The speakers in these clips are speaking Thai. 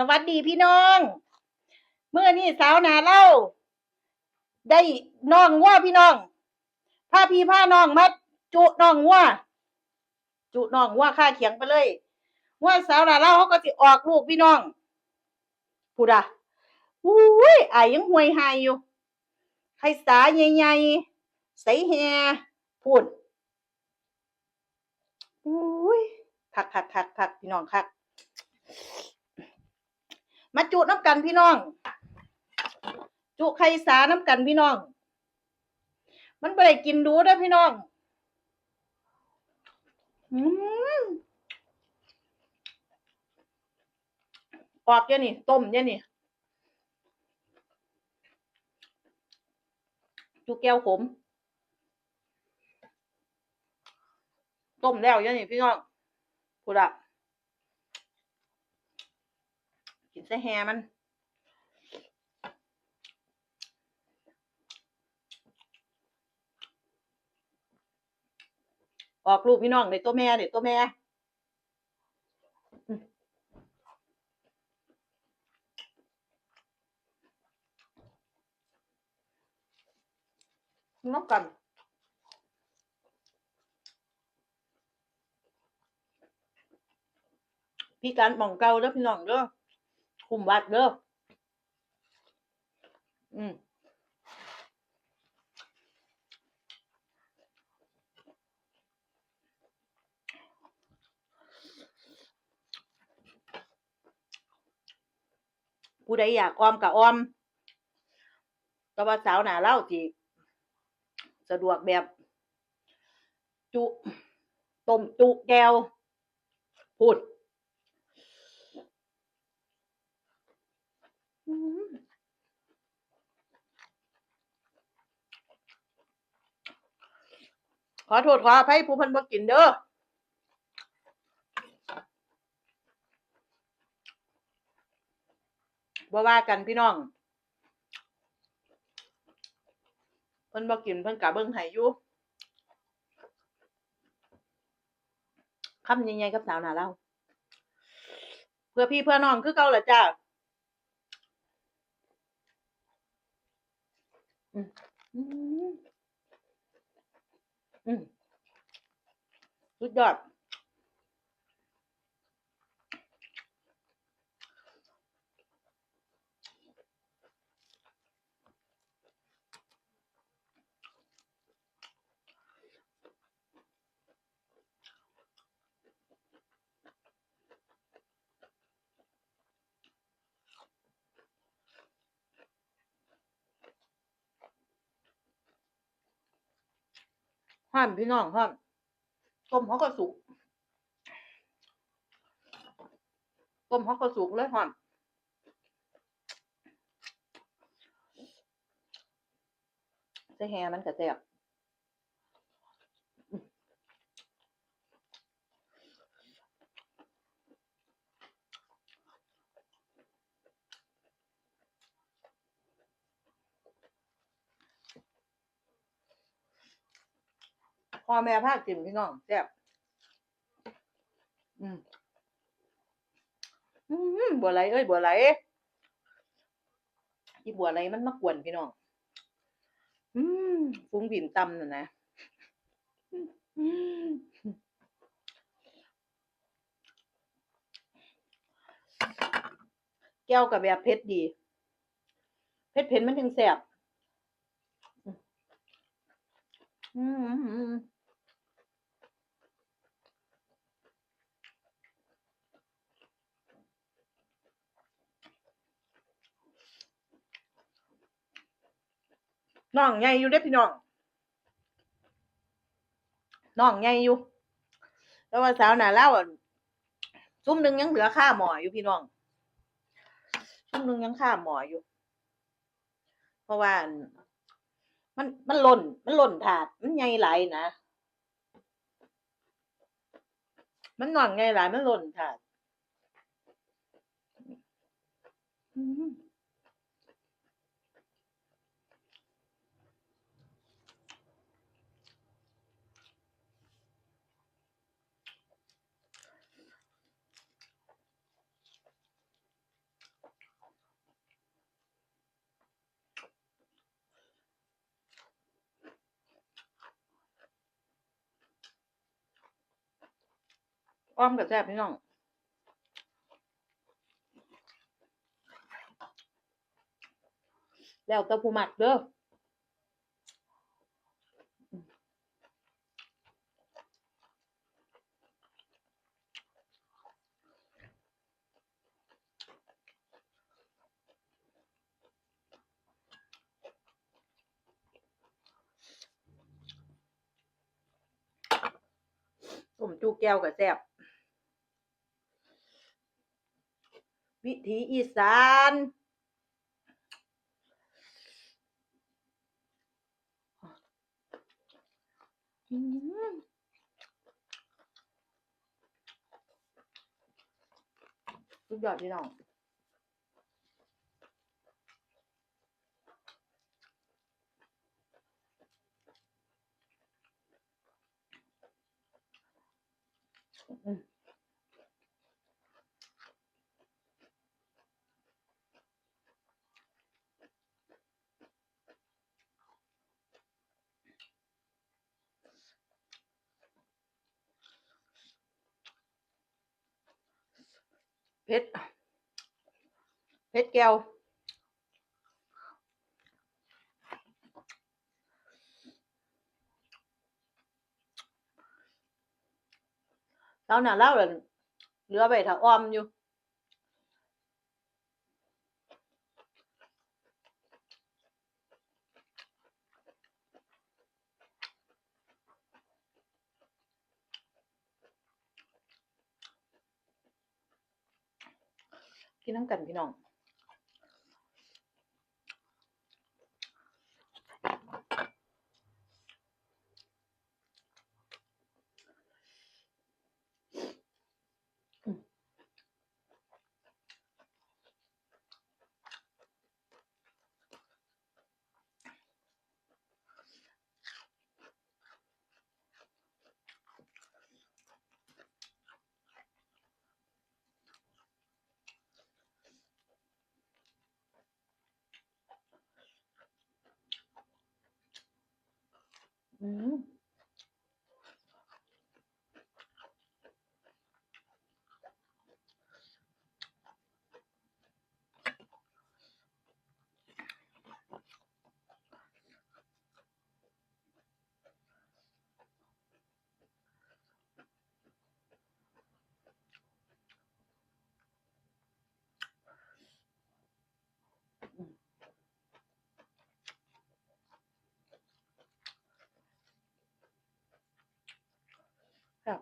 สวัสดีพี่น้องเมื่อนี้สาวนาเล่า ได้น้องว่าพี่น้องพาพี่พาน้องมาจุน้องว่าจุน้องว่าค่าเขียงไปเลยว่าสาวนาเล่าเขาก็สิออกลูกพี่น้องพูดอะอุ้ยอายังห่วยหายอยู่ให้สาใหญ่ๆใส่แฮพูดอุ้ยคักคักคักคักพี่น้องคัก มาจุน้ำกันพี่น้อง จุไข่สาน้ำกันพี่น้อง มันไม่ได้กินดูนะพี่น้องอืมกรอบเยอะนี่ ต้มเยอะนี่ จุแก้วขม ต้มแล้วเยอะนี่พี่น้องพูดอะกิน ใส่แฮมัน ออกลูกพี่น้องเด็กตัวแม่เด็กตัวแม่อืมน้ำกันพี่การหม่องเก่าเด้อพี่น้องเด้อ คุมวัดเด้ออืมผู้ใดอยากออมกับออมแต่ว่าสาวหนาเล่าจีสะดวกแบบ จุต้มจุแก้วพูดอืม ขอโทษขออภัยผู้พันบ่กินเด้อบ่ว่ากันพี่น้องเพิ่นบ่กินเพิ่นกะเบิ่งให้อยู่คำใหญ่ๆกับสาวหนาเล่าเพื่อพี่เพื่อน้องคือเก่าล่ะจ้าอื สุดยอด ห้ามพี่น้องห้ามต้มเขาก็สุกต้มเขาก็สุกเลยห้ามจะแฮมันกระแตก พ่อแม่พาคกินพี่น้องแซ่บอืมอืมบัวไหลเอ้ยบัวไหลที่บัวไหลมันมากวนพี่น้อง อืมฟุ้งบินตำน่ะนะแก้วกับแบบเพชรดี เพชรเพชรมันถึงแซ่บอืมอืมอืม น้องใหญ่อยู่เด้พี่น้องน้องใหญ่อยู่แล้วว่าสาวหน่าเล่าอะซุ้มหนึ่งยังเหลือค่าหมออยู่พี่น้องซุ้มหนึ่งยังค่าหมออยู่ เพราะว่ามันมันหล่น มันหล่นถาด มันใหญ่หลายนะ มันนอนใหญ่หลายมันหล่นถาด อืม อ้อมกับแซ่บพี่น้องแล้วแต่ผู้มักเด้อต้มจูแก้วกับแซ่บ วิถีอีสานอืมสุดยอดพี่น้องอืม เพชรเพชรแก้วเล่าหน่ะเล่าเลยเหลือไปถ้าอ้อมอยู่ กิ นน้ำกันพี่น้อง อืมครับ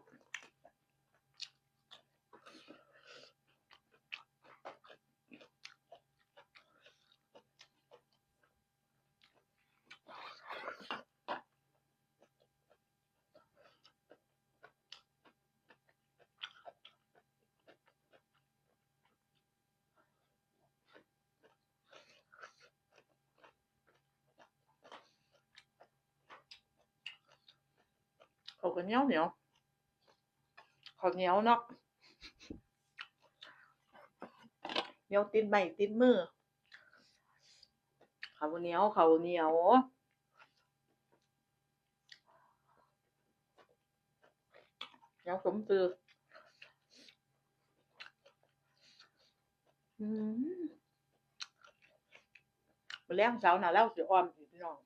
เขาก็เหนียวเหนียวเขาวเหนียวเนาะเหนียวติดใบติดมือเขาวเหนียวเขาวเหนียวเหนียวสมตืออืมมแล้งเสาหน่ะแล้วสิอ้อมอีกน้อง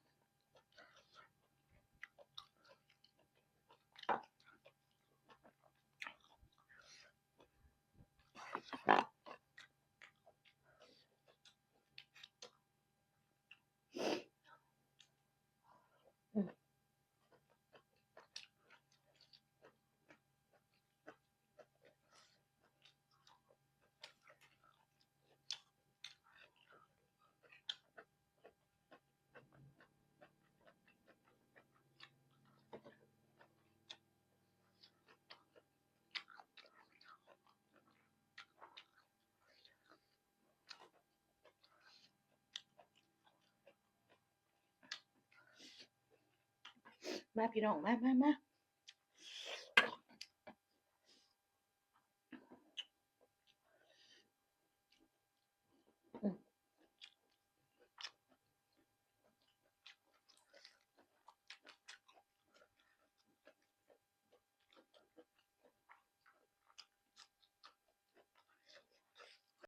มาพี่น้องมามามา